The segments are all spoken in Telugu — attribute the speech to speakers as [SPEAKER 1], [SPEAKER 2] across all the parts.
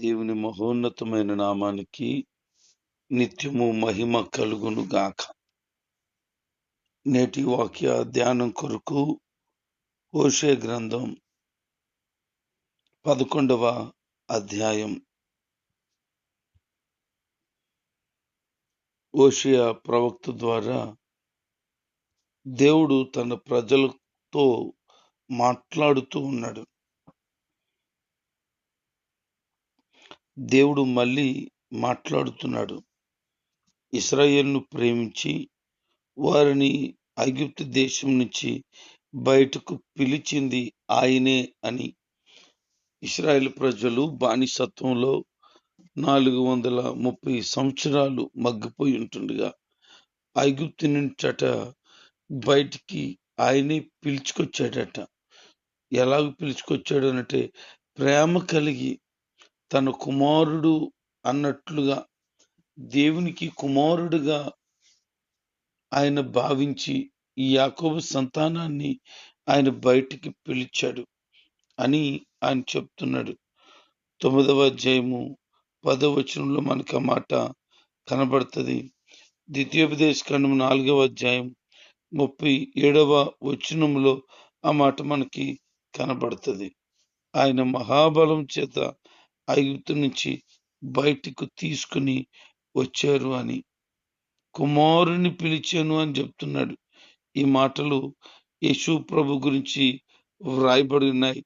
[SPEAKER 1] దేవుని మహోన్నతమైన నామానికి నిత్యము మహిమ కలుగును గాక. నేటి వాక్య ధ్యానం కొరకు ఓషే గ్రంథం పదకొండవ అధ్యాయం. ఓషియా ప్రవక్త ద్వారా దేవుడు తన ప్రజలతో మాట్లాడుతూ ఉన్నాడు. దేవుడు మళ్ళీ మాట్లాడుతున్నాడు. ఇస్రాయేల్ను ప్రేమించి వారిని ఐగుప్తు దేశం నుంచి బయటకు పిలిచింది ఆయనే అని. ఇస్రాయేల్ ప్రజలు బానిసత్వంలో నాలుగు వందల ముప్పై సంవత్సరాలు మగ్గిపోయి ఉంటుండగా ఐగుప్తు నుంచట బయటికి ఆయనే పిలుచుకొచ్చాడట. ఎలాగ పిలుచుకొచ్చాడు అంటే ప్రేమ కలిగి తన కుమారుడు అన్నట్లుగా దేవునికి కుమారుడుగా ఆయన భావించి ఈ యాకోబు సంతానాన్ని ఆయన బయటికి పిలిచాడు అని ఆయన చెప్తున్నాడు. తొమ్మిదవ అధ్యాయము పదవచనంలో మనకు ఆ మాట కనబడుతుంది. ద్వితీయోపదేశ ఖండం నాలుగవ అధ్యాయం ముప్పై ఏడవ వచనంలో ఆ మాట మనకి కనబడుతుంది. ఆయన మహాబలం చేత ఐగుప్తు నుంచి బయటకు తీసుకుని వచ్చారు అని. కుమారుని పిలిచాను అని చెప్తున్నాడు. ఈ మాటలు యేసు ప్రభు గురించి వ్రాయబడి ఉన్నాయి.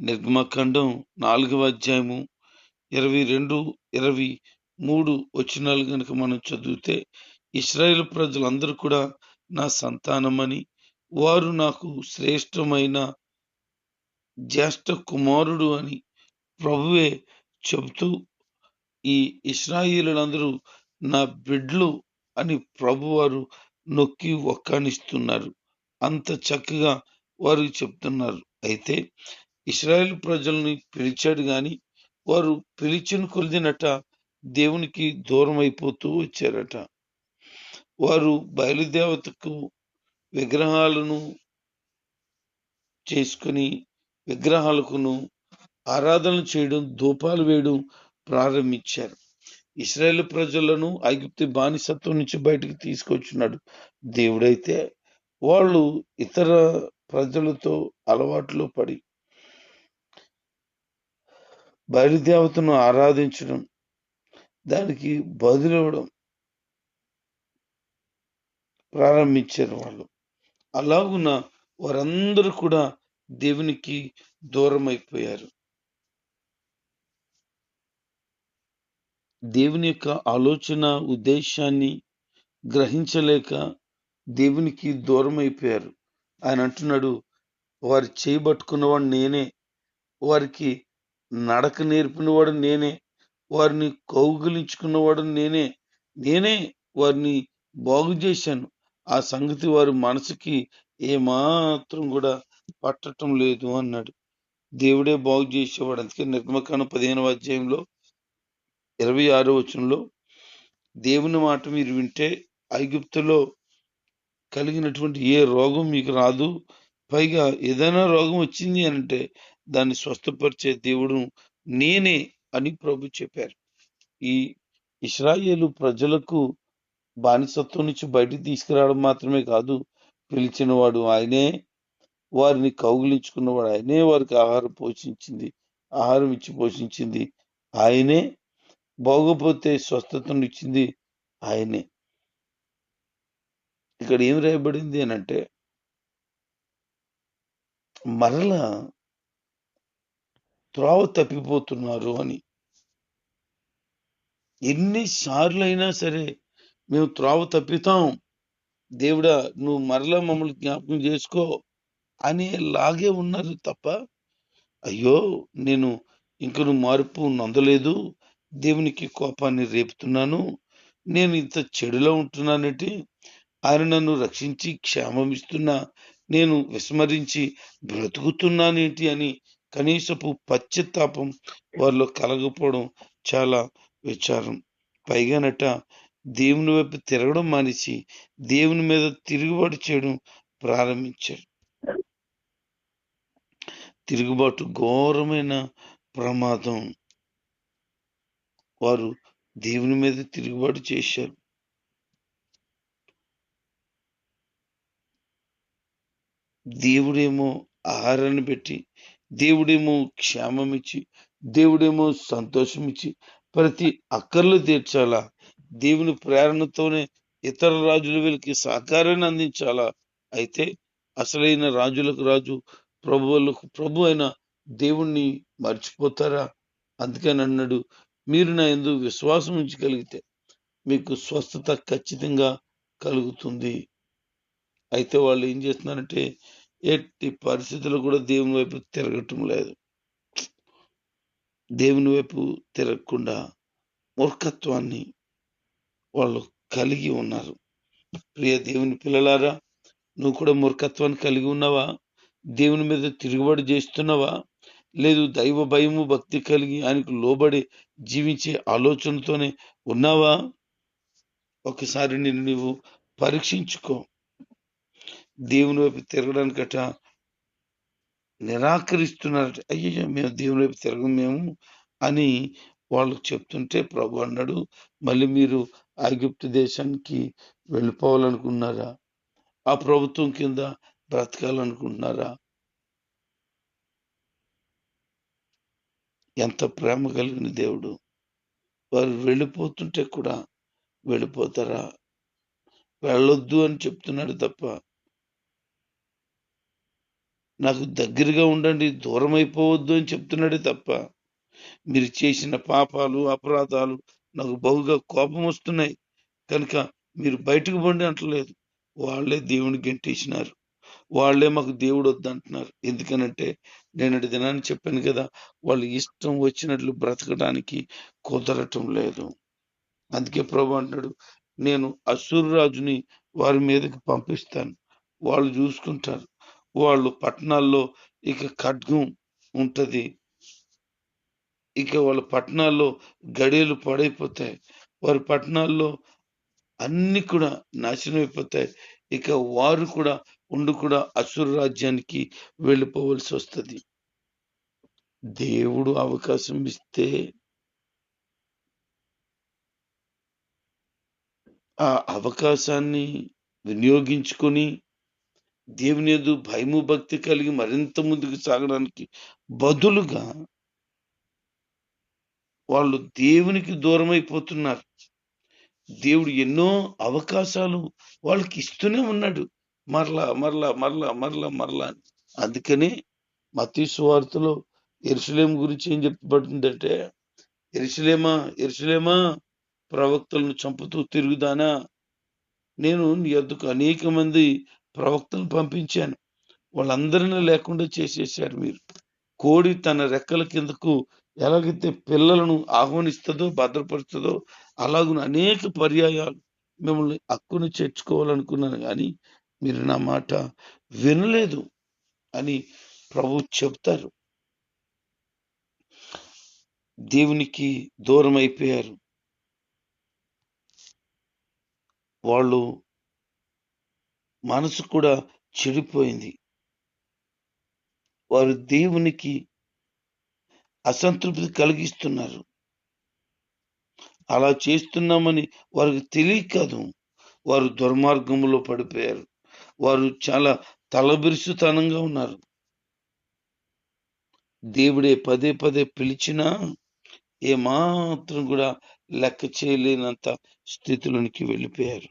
[SPEAKER 1] నిర్మకాండం నాలుగవ అధ్యాయము ఇరవై రెండు ఇరవై మూడు వచనాలు కనుక మనం చదివితే ఇస్రాయేల్ ప్రజలందరూ కూడా నా సంతానమని వారు నాకు శ్రేష్టమైన జ్యేష్ఠ కుమారుడు అని ప్రభువే చెబుతూ ఈ ఇస్రాయిలందరూ నా బిడ్లు అని ప్రభువారు నొక్కి ఒక్కానిస్తున్నారు అంత చక్కగా వారు చెప్తున్నారు. అయితే ఇస్రాయేల్ ప్రజల్ని పిలిచాడు గాని వారు పిలిచిన కొలిదినట దేవునికి దూరం అయిపోతూ వచ్చారట. వారు బయలుదేవతకు విగ్రహాలను చేసుకుని విగ్రహాలకును ఆరాధన చేయడం ధూపాలు వేయడం ప్రారంభించారు. ఇస్రాయేల్ ప్రజలను ఐగుప్తి బానిసత్వం నుంచి బయటకు తీసుకొచ్చున్నాడు దేవుడైతే వాళ్ళు ఇతర ప్రజలతో అలవాట్లో పడి బయలుదేవతను ఆరాధించడం దానికి బదులవడం ప్రారంభించారు వాళ్ళు. అలాగున వారందరూ కూడా దేవునికి దూరం అయిపోయారు దేవుని యొక్క ఆలోచన ఉద్దేశాన్ని గ్రహించలేక దేవునికి దూరం అయిపోయారు ఆయన అంటున్నాడు వారు చేయబట్టుకున్నవాడు నేనే వారికి నడక నేర్పినవాడు నేనే వారిని కౌగులించుకున్నవాడు నేనే నేనే వారిని బాగు చేశాను ఆ సంగతి వారి మనసుకి ఏమాత్రం కూడా పట్టటం లేదు అన్నాడు. దేవుడే బాగు చేసేవాడు. అందుకే నిర్మకాండ పదిహేనవ అధ్యాయంలో ఇరవై ఆరో వచనంలో దేవుని మాట మీరు వింటే ఐగుప్తులో కలిగినటువంటి ఏ రోగం మీకు రాదు. పైగా ఏదైనా రోగం వచ్చింది అని అంటే దాన్ని స్వస్థపరిచే దేవుడు నేనే అని ప్రభు చెప్పారు. ఈ ఇస్రాయేలు ప్రజలకు బానిసత్వం నుంచి బయటికి తీసుకురావడం మాత్రమే కాదు పిలిచినవాడు ఆయనే. వారిని కౌగిలించుకున్నవాడు ఆయనే వారికి ఆహారం పోషించింది ఆహారం ఇచ్చి పోషించింది. ఆయనే బాగోపోతే స్వస్థతను ఇచ్చింది ఆయనే. ఇక్కడ ఏం రాయబడింది అని అంటే మరలా త్రోవ తప్పిపోతున్నారు అని. ఎన్నిసార్లు అయినా సరే మేము త్రోవ తప్పితాం. దేవుడా నువ్వు మరలా మమ్మల్ని జ్ఞాపకం చేసుకో. అని లాగే ఉన్నారు తప్ప అయ్యో నేను ఇంకను మార్పు నొందలేదు. దేవునికి కోపాన్ని రేపుతున్నాను. నేను ఇంత చెడులో ఉంటున్నానంటే ఆయన నన్ను రక్షించి క్షేమం ఇస్తున్నా నేను విస్మరించి బ్రతుకుతున్నానేంటి అని కనీసపు పశ్చాత్తాపం వారిలో కలగపోవడం చాలా విచారం. పైగానట దేవుని వైపు తిరగడం మానేసి దేవుని మీద తిరుగుబాటు చేయడం ప్రారంభించారు. తిరుగుబాటు ఘోరమైన ప్రమాదం. వారు దేవుని మీద తిరుగుబాటు చేశారు. దేవుడేమో ఆహారాన్ని పెట్టి దేవుడేమో క్షేమం ఇచ్చి దేవుడేమో సంతోషం ఇచ్చి ప్రతి అక్కర్లు తీర్చాలా? దేవుని ప్రేరణతోనే ఇతర రాజుల వీళ్ళకి సహకారాన్ని అందించాలా? అయితే అసలైన రాజులకు రాజు ప్రభువులకు ప్రభు అయిన దేవుణ్ణి మర్చిపోతారా? అందుకని అన్నాడు మీరు నా ఎందు విశ్వాసం ఉంచగలిగితే మీకు స్వస్థత ఖచ్చితంగా కలుగుతుంది. అయితే వాళ్ళు ఏం చేస్తున్నారంటే ఎట్టి పరిస్థితుల్లో కూడా దేవుని వైపు తిరగటం లేదు. దేవుని వైపు తిరగకుండా మూర్ఖత్వాన్ని వాళ్ళు కలిగి ఉన్నారు. ప్రియ దేవుని పిల్లలారా నువ్వు కూడా మూర్ఖత్వాన్ని కలిగి ఉన్నావా? దేవుని మీద తిరుగుబడి చేస్తున్నావా? లేదు దైవ భయము భక్తి కలిగి ఆయనకు లోబడి జీవించే ఆలోచనతోనే ఉన్నావా? ఒకసారి నిన్ను నువ్వు పరీక్షించుకో. దేవుని వైపు తిరగడానికట నిరాకరిస్తున్నారట. అయ్యో మేము దేవుని వైపు తిరగం మేము అని వాళ్ళు చెప్తుంటే ప్రభు అన్నాడు మళ్ళీ మీరు ఐగుప్తు దేశానికి వెళ్ళిపోవాలనుకున్నారా? ఆ ప్రభుత్వం కింద బ్రతకాలనుకుంటున్నారా? ఎంత ప్రేమ కలిగిన దేవుడు. వారు వెళ్ళిపోతుంటే కూడా వెళ్ళిపోతారా? వెళ్ళొద్దు అని చెప్తున్నాడు తప్ప. నాకు దగ్గరగా ఉండండి దూరం అయిపోవద్దు అని చెప్తున్నాడే తప్ప. మీరు చేసిన పాపాలు అపరాధాలు నాకు బహుగా కోపం వస్తున్నాయి. కనుక మీరు బయటకు పండి అంటలేదు. వాళ్ళే దేవుని గెంటేసినారు. వాళ్ళే మాకు దేవుడు వద్దంటున్నారు. ఎందుకనంటే నేను దినాన్ని చెప్పాను కదా వాళ్ళు ఇష్టం వచ్చినట్లు బ్రతకడానికి కుదరటం లేదు. అందుకే ప్రభు అంటాడు నేను అసూర్రాజుని వారి మీదకి పంపిస్తాను. వాళ్ళు చూసుకుంటారు. వాళ్ళు పట్టణాల్లో ఇక ఖడ్గం ఉంటుంది. ఇక వాళ్ళ పట్టణాల్లో గడియలు పాడైపోతాయి. వారి పట్టణాల్లో అన్ని కూడా నాశనం అయిపోతాయి. ఇక వారు కూడా ఉండి కూడా అసురు రాజ్యానికి వెళ్ళిపోవలసి వస్తుంది. దేవుడు అవకాశం ఇస్తే ఆ అవకాశాన్ని వినియోగించుకొని దేవుని ఎదు భయము భక్తి కలిగి మరింత ముందుకు సాగడానికి బదులుగా వాళ్ళు దేవునికి దూరం అయిపోతున్నారు దేవుడు ఎన్నో అవకాశాలు వాళ్ళకి ఇస్తూనే ఉన్నాడు. మరలా మరలా మరలా మరలా మరలా అందుకని మతీ సువార్తలో ఎరుసలేం గురించి ఏం చెప్పబడుతుందంటే ఎరుసలేమా ఎరుసలేమా ప్రవక్తలను చంపుతూ తిరుగుదానా? నేను నీ వద్దకు అనేక మంది ప్రవక్తలను పంపించాను. వాళ్ళందరినీ లేకుండా చేసేసారు మీరు. కోడి తన రెక్కల కిందకు ఎలాగైతే పిల్లలను ఆహ్వానిస్తుందో భద్రపరుస్తుందో అలాగున అనేక పర్యాయాలు మిమ్మల్ని హక్కును చేర్చుకోవాలనుకున్నాను. కానీ మీరు నా మాట వినలేదు అని ప్రభు చెప్తారు. దేవునికి దూరం అయిపోయారు వాళ్ళు మనసు కూడా చెడిపోయింది. వారు దేవునికి అసంతృప్తి కలిగిస్తున్నారు. అలా చేస్తున్నామని వారికి తెలియదు వారు దుర్మార్గంలో పడిపోయారు. వారు చాలా తలబిరుసుతనంగా ఉన్నారు. దేవుడే పదే పదే పిలిచినా ఏమాత్రం కూడా లెక్క చేయలేనంత స్థితిలోనికి వెళ్ళిపోయారు.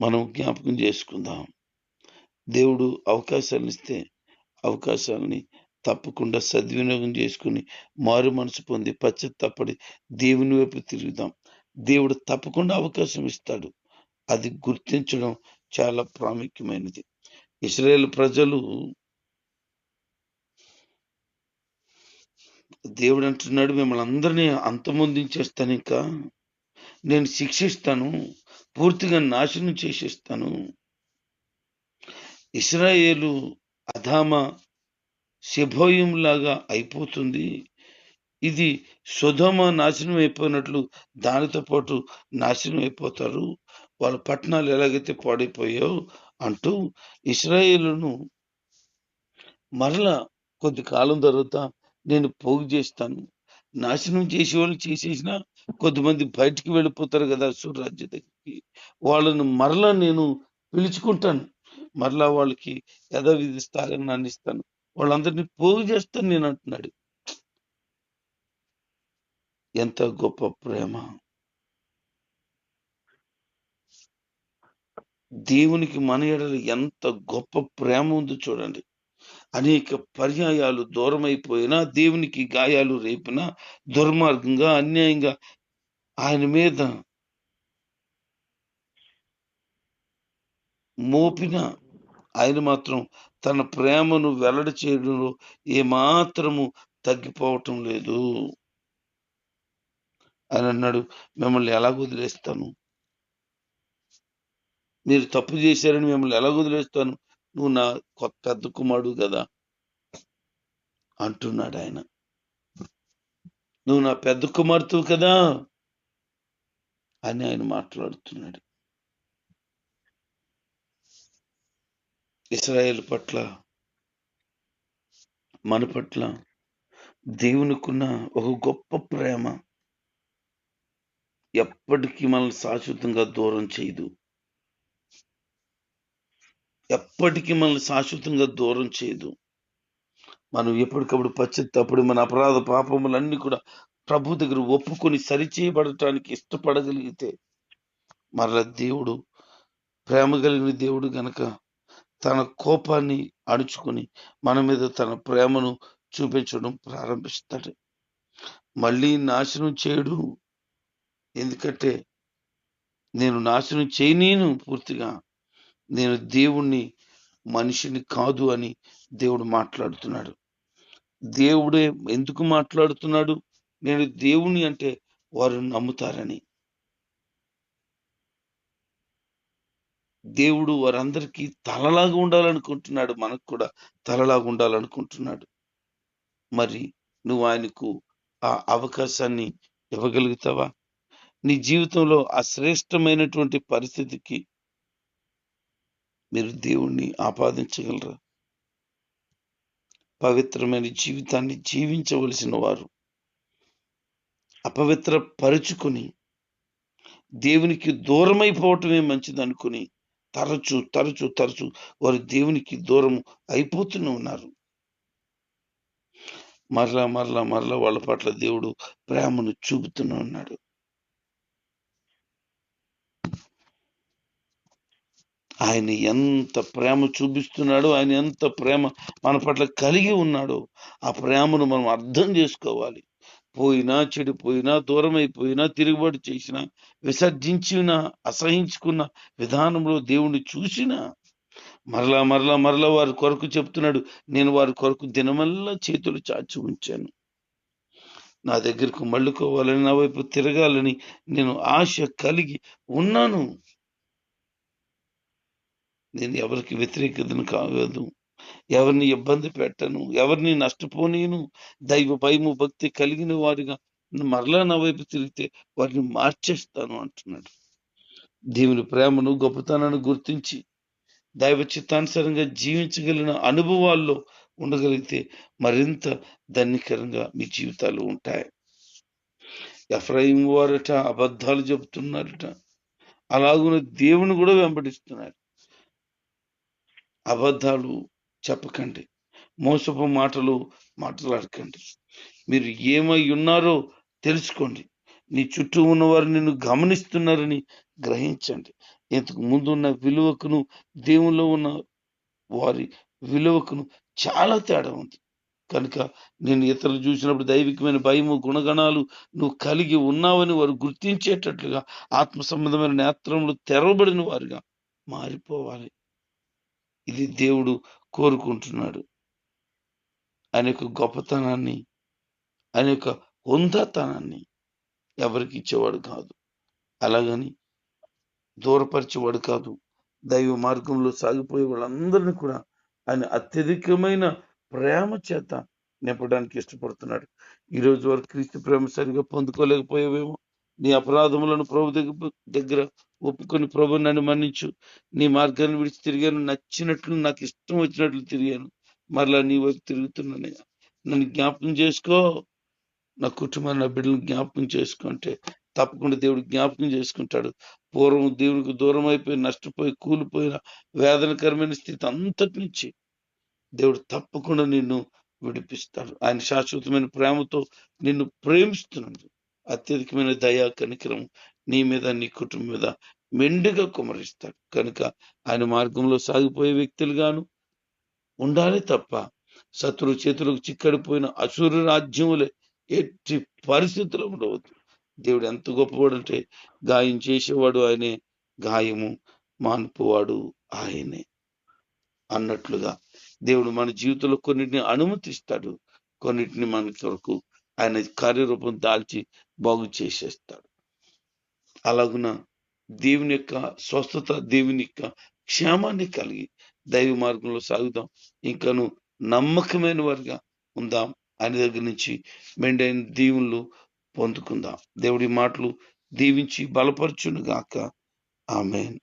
[SPEAKER 1] మనం జ్ఞాపకం చేసుకుందాం. దేవుడు అవకాశాలు ఇస్తే అవకాశాలని తప్పకుండా సద్వినియోగం చేసుకుని మారు మనసు పొంది పచ్చ తప్పడి దేవుని వైపు తిరుగుదాం. దేవుడు తప్పకుండా అవకాశం ఇస్తాడు. అది గుర్తించడం చాలా ప్రాముఖ్యమైనది. ఇస్రాయేల్ ప్రజలు దేవుడు అంటున్నాడు మిమ్మల్ని అందరినీ అంతమొందించేస్తాను ఇంకా నేను శిక్షిస్తాను పూర్తిగా నాశనం చేసేస్తాను. ఇస్రాయేలు అధామ శిభోయం లాగా అయిపోతుంది. ఇది సుధమ నాశనం అయిపోయినట్లు దానితో పాటు నాశనం అయిపోతారు. వాళ్ళ పట్టణాలు ఎలాగైతే పాడైపోయాయో అంటూ ఇస్రాయేలును మరలా కొద్ది కాలం తర్వాత నేను పోగు చేస్తాను. నాశనం చేసేవాళ్ళు చేసేసిన కొద్దిమంది బయటికి వెళ్ళిపోతారు కదా సూర్యరాజ్య దగ్గరికి. వాళ్ళను మరలా నేను పిలుచుకుంటాను. మరలా వాళ్ళకి యథావిధి స్థానాన్ని అందిస్తాను వాళ్ళందరినీ పోగు చేస్తాను నేను అంటున్నాడు. ఎంత గొప్ప ప్రేమ. దేవునికి మన ఎడల ఎంత గొప్ప ప్రేమ ఉందో చూడండి. అనేక పర్యాయాలు దూరమైపోయినా దేవునికి గాయాలు రేపినా దుర్మార్గంగా అన్యాయంగా ఆయన మీద మోపిన ఆయన మాత్రం తన ప్రేమను వెల్లడి చేయడంలో ఏమాత్రము తగ్గిపోవటం లేదు. ఆయన అన్నాడు మిమ్మల్ని ఎలా వదిలేస్తాను? మీరు తప్పు చేశారని మిమ్మల్ని ఎలా వదిలేస్తాను? నువ్వు నా కొత్త పెద్ద కుమారుడు కదా. అంటున్నాడు ఆయన. నువ్వు నా పెద్ద కుమార్తెవు కదా అని ఆయన మాట్లాడుతున్నాడు. ఇస్రాయేల్ పట్ల మన పట్ల దేవునికున్న ఒక గొప్ప ప్రేమ ఎప్పటికీ మనల్ని శాశ్వతంగా దూరం చేయదు. ఎప్పటికీ మనల్ని శాశ్వతంగా దూరం చేయదు. మనం ఎప్పటికప్పుడు పశ్చిత్తప్పుడు మన అపరాధ పాపములన్నీ కూడా ప్రభు దగ్గర ఒప్పుకొని సరిచేయబడటానికి ఇష్టపడగలిగితే మరల దేవుడు ప్రేమ కలిగిన దేవుడు గనక తన కోపాన్ని అణుచుకొని మన మీద తన ప్రేమను చూపించడం ప్రారంభిస్తాడు. మళ్ళీ నాశనం చేయడు. ఎందుకంటే నేను నాశనం చేయనీను పూర్తిగా నేను దేవుణ్ణి మనిషిని కాదు అని దేవుడు మాట్లాడుతున్నాడు. దేవుడే ఎందుకు మాట్లాడుతున్నాడు? నేను దేవుని అంటే వారు నమ్ముతారని. దేవుడు వారందరికీ తలలాగా ఉండాలనుకుంటున్నాడు. మనకు కూడా తలలాగా ఉండాలనుకుంటున్నాడు. మరి నువ్వు ఆయనకు ఆ అవకాశాన్ని ఇవ్వగలుగుతావా? నీ జీవితంలో ఆ శ్రేష్టమైనటువంటి పరిస్థితికి మీరు దేవుణ్ణి ఆపాదించగలరా. పవిత్రమైన జీవితాన్ని జీవించవలసిన వారు అపవిత్ర పరుచుకొని దేవునికి దూరమైపోవటమే మంచిది అనుకుని తరచు తరచు తరచు వారు దేవునికి దూరం అయిపోతూనే ఉన్నారు. మరలా మరలా మరలా వాళ్ళ పట్ల దేవుడు ప్రేమను చూపుతూనే ఉన్నాడు. ఆయన ఎంత ప్రేమ చూపిస్తున్నాడో ఆయన ఎంత ప్రేమ మన పట్ల కలిగి ఉన్నాడో ఆ ప్రేమను మనం అర్థం చేసుకోవాలి. పోయినా చెడిపోయినా దూరం అయిపోయినా తిరుగుబాటు చేసినా విసర్జించిన అసహించుకున్న విధానంలో దేవుణ్ణి చూసినా మరలా మరలా మరలా వారి కొరకు చెప్తున్నాడు నేను వారి కొరకు దినమల్లా చేతులు చాచి ఉంచాను. నా దగ్గరకు మళ్ళుకోవాలని నా వైపు తిరగాలని నేను ఆశ కలిగి ఉన్నాను. నేను ఎవరికి వ్యతిరేకతను కాగదు ఎవరిని ఇబ్బంది పెట్టను. ఎవరిని నష్టపోనీను దైవ భయము భక్తి కలిగిన వారిగా మరలా నా వైపు తిరిగితే వారిని మార్చేస్తాను అంటున్నాడు. దేవుని ప్రేమను గొప్పతనాన్ని గుర్తించి దైవ చిత్తానుసారంగా జీవించగలిగిన అనుభవాల్లో ఉండగలిగితే మరింత ధన్యకరంగా మీ జీవితాలు ఉంటాయి. ఎఫ్రాయిం వారట అబద్ధాలు చెబుతున్నారట. అలాగున దేవుని కూడా వెంబడిస్తున్నారు. అబద్ధాలు చెప్పకండి. మోసపు మాటలు మాట్లాడకండి. మీరు ఏమై ఉన్నారో తెలుసుకోండి. నీ చుట్టూ ఉన్నవారు నిన్ను గమనిస్తున్నారని గ్రహించండి. ఇంతకు ముందు ఉన్న విలువకును దేవుల్లో ఉన్న వారి విలువకును చాలా తేడా ఉంది. కనుక నేను ఇతరులు చూసినప్పుడు దైవికమైన భయము గుణగణాలు నువ్వు కలిగి ఉన్నావని వారు గుర్తించేటట్లుగా ఆత్మ సంబంధమైన నేత్రములు తెరవబడిన వారుగా మారిపోవాలి. ఇది దేవుడు కోరుకుంటున్నాడు. ఆయన యొక్క గొప్పతనాన్ని ఆయన యొక్క హుందాతనాన్ని ఎవరికి ఇచ్చేవాడు కాదు. అలాగని దూరపరిచేవాడు కాదు. దైవ మార్గంలో సాగిపోయే వాళ్ళందరినీ కూడా ఆయన అత్యధికమైన ప్రేమ చేత నింపడానికి ఇష్టపడుతున్నాడు. ఈ రోజు వరకు క్రీస్తు ప్రేమ సరిగా పొందుకోలేకపోయావేమో? నీ అపరాధములను ప్రభు దగ్గర దగ్గర ఒప్పుకొని ప్రభు నన్ను మన్నించు. నీ మార్గాన్ని విడిచి తిరిగాను. నచ్చినట్లు నాకు ఇష్టం వచ్చినట్లు తిరిగాను. మరలా నీ వైపు తిరుగుతున్నానయ్యా. నన్ను జ్ఞాపకం చేసుకో. నా కుటుంబాన్ని నా బిడ్డలను జ్ఞాపకం చేసుకుంటే తప్పకుండా దేవుడు జ్ఞాపకం చేసుకుంటాడు. పూర్వం దేవునికి దూరం అయిపోయి నష్టపోయి కూలిపోయిన వేదనకరమైన స్థితి అంతటి నుంచి దేవుడు తప్పకుండా నిన్ను విడిపిస్తాడు. ఆయన శాశ్వతమైన ప్రేమతో నిన్ను ప్రేమిస్తున్నాడు. అత్యధికమైన దయా కనికరం నీ మీద నీ కుటుంబం మీద మెండుగా కుమరిస్తాడు కనుక ఆయన మార్గంలో సాగిపోయే వ్యక్తులుగాను ఉండాలి తప్ప శత్రు చేతులకు చిక్కడిపోయిన అసురు రాజ్యములే ఎట్టి పరిస్థితుల్లో ఉండవద్దు. దేవుడు ఎంత గొప్పవాడంటే గాయం చేసేవాడు ఆయనే గాయము మాన్పువాడు ఆయనే అన్నట్లుగా దేవుడు మన జీవితంలో కొన్నిటిని అనుమతిస్తాడు. కొన్నిటిని మన కొరకు ఆయన కార్యరూపం దాల్చి బాగు చేసేస్తాడు. అలాగున దేవుని యొక్క స్వస్థత దేవుని యొక్క క్షేమాన్ని కలిగి దైవ మార్గంలో సాగుదాం. ఇంకను నమ్మకమైన వారిగా ఉందాం. ఆయన దగ్గర నుంచి మెండైన దీవులు పొందుకుందాం. దేవుడి మాటలు దీవించి బలపరచును గాక ఆమెన్.